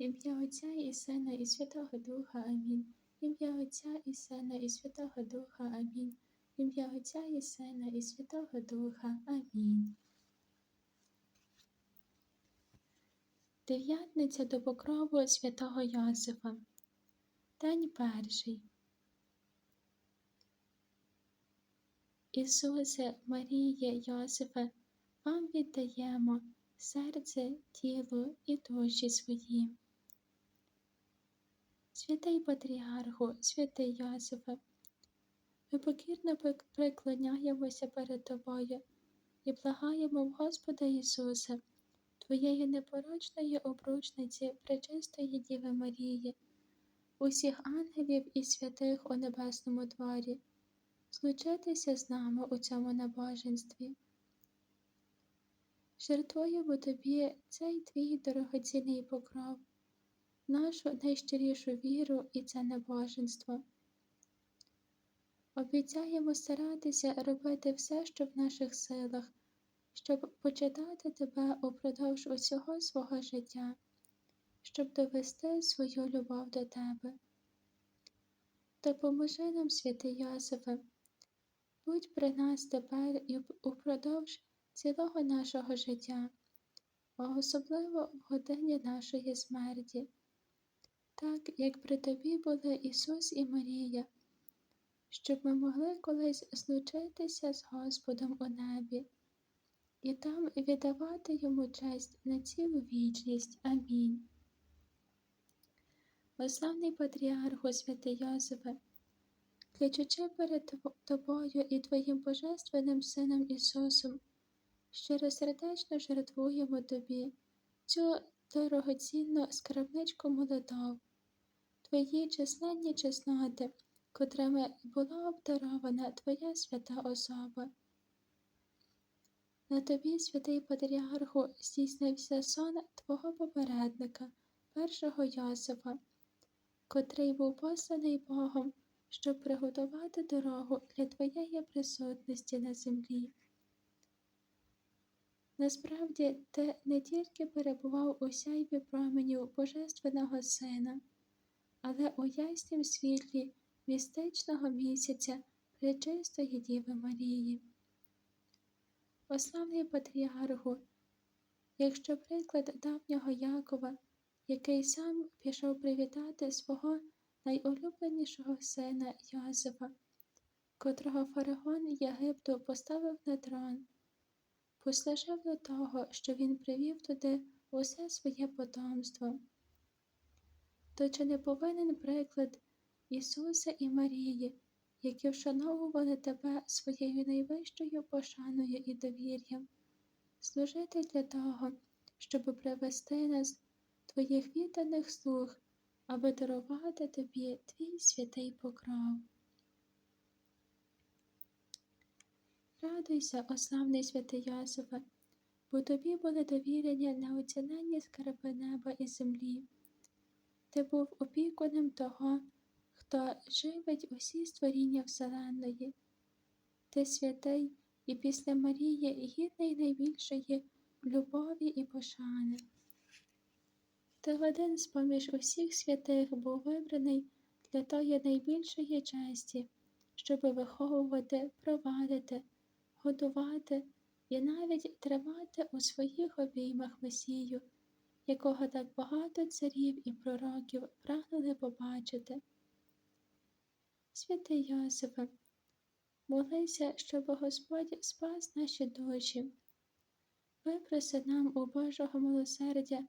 Ім'я Отця і Сина, і Святого Духа. Амінь. Ім'я Отця і Сина, і Святого Духа. Амінь. Ім'я Отця і Сина, і Святого Духа. Амінь. Дев'ятниця до покрову святого Йосифа. День перший. Ісусе, Маріє, Йосифе, вам віддаємо серце, тіло і душі свої. Святий Патріарху, святий Йосифе, ми покірно приклоняємося перед Тобою і благаємо в Господа Ісуса, Твоєї непорочної обручниці, пречистої Діви Марії, усіх ангелів і святих у небесному дворі, злучитися з нами у цьому набоженстві. Жертвуємо тобі цей твій дорогоцінний покров, нашу найщирішу віру і це небоженство. Обіцяємо старатися робити все, що в наших силах, щоб почитати тебе упродовж усього свого життя, щоб довести свою любов до тебе. Допоможи нам, святий Йосифе, будь при нас тепер і упродовж цілого нашого життя, особливо в годині нашої смерті, так як при тобі були Ісус і Марія, щоб ми могли колись злучитися з Господом у небі і там віддавати йому честь на цілу вічність. Амінь. Ославний патріарху святий Йосифе, кличучи перед тобою і Твоїм Божественним Сином Ісусом, щиросердечно жертвуємо тобі цю дорогоцінну скарбничку молитов, твої численні чесноти, котрими була обдарована Твоя свята особа. На тобі, святий Патріарху, здійснився сон Твого попередника, першого Йосифа, котрий був посланий Богом, щоб приготувати дорогу для Твоєї присутності на землі. Насправді ти не тільки перебував у сяйві променів Божественного Сина, але у яснім світлі містичного місяця Пречистої Діви Марії. Ославний патріарху, якщо приклад давнього Якова, який сам пішов привітати свого найулюбленішого сина Йосифа, котрого фараон Єгипту поставив на трон послужив до того, що він привів туди усе своє потомство. То чи не повинен приклад Ісуса і Марії, які вшановували тебе своєю найвищою пошаною і довір'ям, служити для того, щоб привести нас, твоїх відданих слуг, аби дарувати тобі твій святий покров. Радуйся, ославний святий Йосифе, бо тобі були довірені неоціненні скарби неба і землі. Ти був опікунем того, хто живить усі створіння Вселенної. Ти святий і після Марії гідний найбільшої любові і пошани. Ти один з поміж усіх святих був вибраний для тої найбільшої честі, щоби виховувати, провадити годувати і навіть тримати у своїх обіймах Месію, якого так багато царів і пророків прагнули побачити. Святий Йосифе, молися, щоб Господь спас наші душі, випроси нам у Божого милосердя,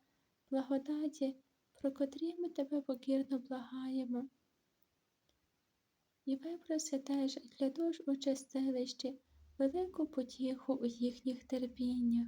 благодаті, про котрі ми тебе покірно благаємо. І випроси теж для душ у чистилищі велику потіху у їхніх терпіннях.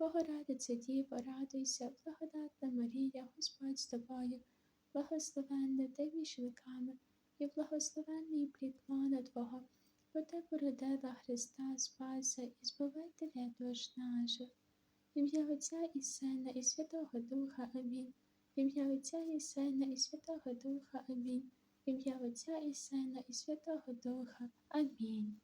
Богородице Діво, радуйся, благодатна Марія, Господь з тобою, благословенна ти між і благословенний плід Твого, бо Ти породила Христа Спаса і Збавителя душ наших. Ім'я Отця і Сина, і Святого Духа. Амінь. Ім'я Отця і Сина, і Святого Духа. Амінь. Ім'я Отця і Сина, і Святого Духа. Амінь.